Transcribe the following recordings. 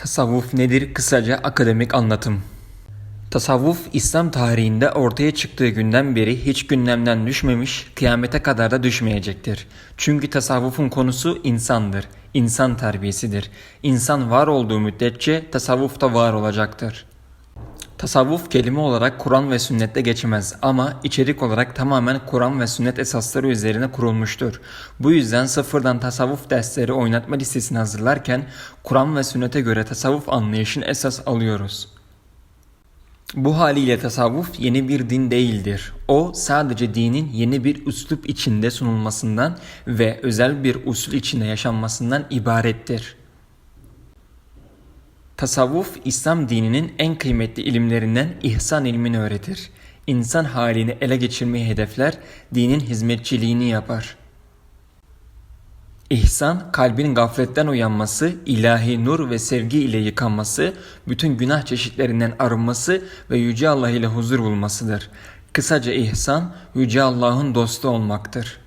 Tasavvuf nedir? Kısaca akademik anlatım. Tasavvuf, İslam tarihinde ortaya çıktığı günden beri hiç gündemden düşmemiş, kıyamete kadar da düşmeyecektir. Çünkü tasavvufun konusu insandır, insan terbiyesidir. İnsan var olduğu müddetçe tasavvuf da var olacaktır. Tasavvuf kelime olarak Kur'an ve sünnette geçmez ama içerik olarak tamamen Kur'an ve sünnet esasları üzerine kurulmuştur. Bu yüzden sıfırdan tasavvuf dersleri oynatma listesini hazırlarken Kur'an ve sünnete göre tasavvuf anlayışını esas alıyoruz. Bu haliyle tasavvuf yeni bir din değildir. O sadece dinin yeni bir üslup içinde sunulmasından ve özel bir usul içinde yaşanmasından ibarettir. Tasavvuf, İslam dininin en kıymetli ilimlerinden ihsan ilmini öğretir. İnsan halini ele geçirmeyi hedefler, dinin hizmetçiliğini yapar. İhsan, kalbin gafletten uyanması, ilahi nur ve sevgi ile yıkanması, bütün günah çeşitlerinden arınması ve Yüce Allah ile huzur bulmasıdır. Kısaca ihsan, Yüce Allah'ın dostu olmaktır.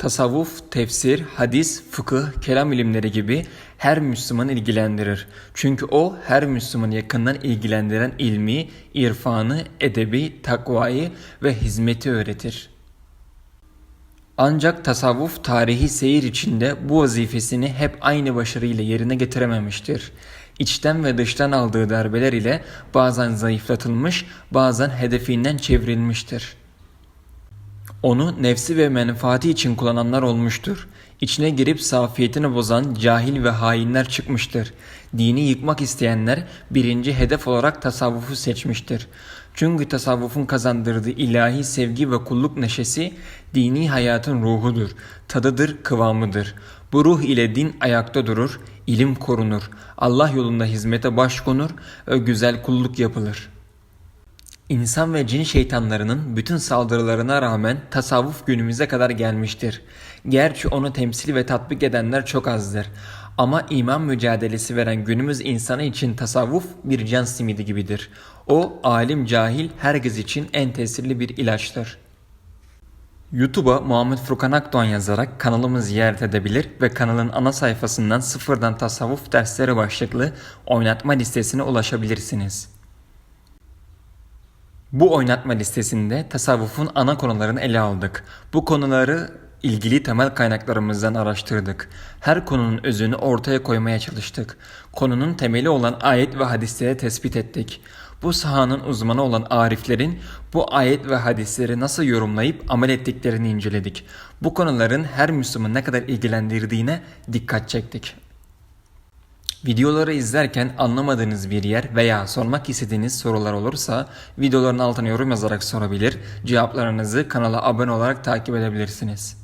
Tasavvuf, tefsir, hadis, fıkıh, kelam ilimleri gibi her Müslümanı ilgilendirir. Çünkü o her Müslümanı yakından ilgilendiren ilmi, irfanı, edebi, takvayı ve hizmeti öğretir. Ancak tasavvuf tarihi seyir içinde bu vazifesini hep aynı başarıyla yerine getirememiştir. İçten ve dıştan aldığı darbeler ile bazen zayıflatılmış, bazen hedefinden çevrilmiştir. Onu nefsi ve menfaati için kullananlar olmuştur. İçine girip safiyetini bozan cahil ve hainler çıkmıştır. Dini yıkmak isteyenler birinci hedef olarak tasavvufu seçmiştir. Çünkü tasavvufun kazandırdığı ilahi sevgi ve kulluk neşesi dini hayatın ruhudur, tadıdır, kıvamıdır. Bu ruh ile din ayakta durur, ilim korunur, Allah yolunda hizmete başkonur ve güzel kulluk yapılır.'' İnsan ve cin şeytanlarının bütün saldırılarına rağmen tasavvuf günümüze kadar gelmiştir. Gerçi onu temsil ve tatbik edenler çok azdır. Ama iman mücadelesi veren günümüz insanı için tasavvuf bir can simidi gibidir. O alim cahil herkes için en tesirli bir ilaçtır. YouTube'a Muhammed Furkan Akdoğan yazarak kanalımı ziyaret edebilir ve kanalın ana sayfasından sıfırdan tasavvuf dersleri başlıklı oynatma listesine ulaşabilirsiniz. Bu oynatma listesinde tasavvufun ana konularını ele aldık. Bu konuları ilgili temel kaynaklarımızdan araştırdık. Her konunun özünü ortaya koymaya çalıştık. Konunun temeli olan ayet ve hadisleri tespit ettik. Bu sahanın uzmanı olan ariflerin bu ayet ve hadisleri nasıl yorumlayıp amel ettiklerini inceledik. Bu konuların her Müslümanı ne kadar ilgilendirdiğine dikkat çektik. Videoları izlerken anlamadığınız bir yer veya sormak istediğiniz sorular olursa videoların altına yorum yazarak sorabilir, cevaplarınızı kanala abone olarak takip edebilirsiniz.